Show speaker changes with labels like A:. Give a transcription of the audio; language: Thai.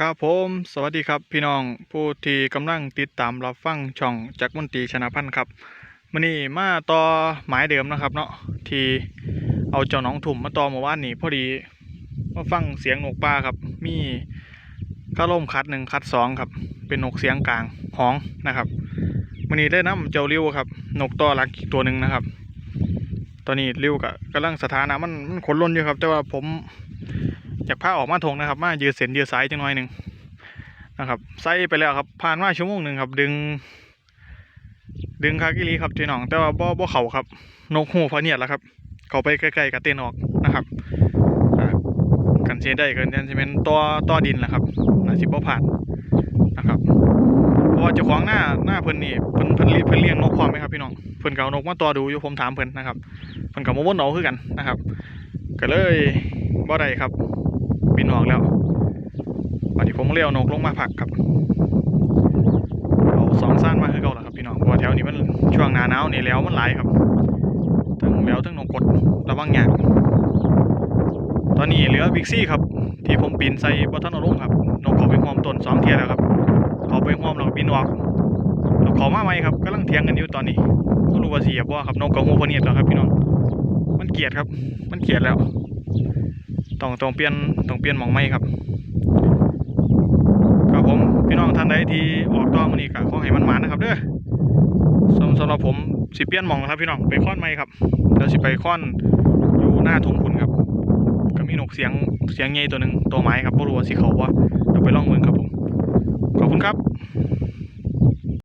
A: ครับผมสวัสดีครับพี่น้องผู้ที่กำลังติดตามรับฟังช่องจักมนตรีชนะพันธ์ครับมื่อนี้มาต่อหมายเดิมนะครับเนาะที่เอาเจ้าน้องถุ่มมาต่อเมื่านนี้พอดีมาฟังเสียงนกป่าครับ มีกระล่มคัดหนึ่งคัดสองครับ เป็นนกเสียงกลางห้องนะครับมื่อนี้ได้นํเจ้าริ้วครับ นกต่อหลักอีกตัวหนึ่งนะครับ ตอนนี้ริ้วกับกำลังสถานะมันมันขนล้นอยู่ครับ แต่ว่าผม อยากพาออกมาทงนะครับ มายืดเส้นยืดสายจังหน่อยหนึ่งนะครับใส่ไปแล้วครับผ่านมาชั่วโมงหนึ่งครับ ดึง ดึงคากิลีครับพี่น้อง แต่ว่าบ่บ่เข่าครับ นกหูพะเนียดแล้วครับ เขาไปใกล้ๆกับเต้นออกนะครับกันเสียได้กันยันจะเป็นตัวตัวดินแหละครับนาสิบ่ผ่านนะครับเพราะว่าเจ้าของหน้าหน้าเพิ่นนี่เพิ่นเพิ่นเลี้ยงเพิ่นเลี้ยงนกพร้อมไหมครับพี่น้องเพิ่นก็เอานกมาตัวดูอยู่ผมถามเพิ่นนะครับเพิ่นก็มาวนเอาคือกันนะครับ ก็เลยบ่ได้ครับ บินออกแล้ววันนี้ผมเลี้ยวนกลงมาผักครับเอาสองสั้นมาคือเก่าแล้วครับพี่น้องเพราะว่าแถวนี้มันช่วงหนาหนาวนี่แล้วมันหลายครับทั้งแล้วทั้งนกกดระวังยากตอนนี้เหลือบิ๊กซี่ครับ ที่ผมปีนใส่บนถนนลงครับนกเขาไปห้อมต้นสองเทียแล้วครับเขาไปห้อมแล้วก็บินออกแล้วเขามาไหมครับกำลังเถียงกันอยู่ตอนนี้ก็รู้ว่าเสียบ่ครับนกกระหูพเนียดแล้วครับพี่น้องมันเกลียดครับ มันเกลียดแล้ว ต้องต้องเปลี่ยนต้องเปลี่ยนหมองไม้ครับครับผมพี่น้องท่านใดที่ออกต่อมื้อนี้ก็ขอให้มันหมานนะครับเด้อสำสำหรับผมสิเปลี่ยนหมองนะครับพี่น้องไปค้อนไม้ครับเดี๋ยวสิไปค้อนอยู่หน้าทงคุณครับก็มีนกเสียงเสียงใหญ่ตัวหนึ่งตัวไม้ครับบ่รู้ว่าสิเขาว่าเดี๋ยวไปลองเบิ่งครับผมขอบคุณครับ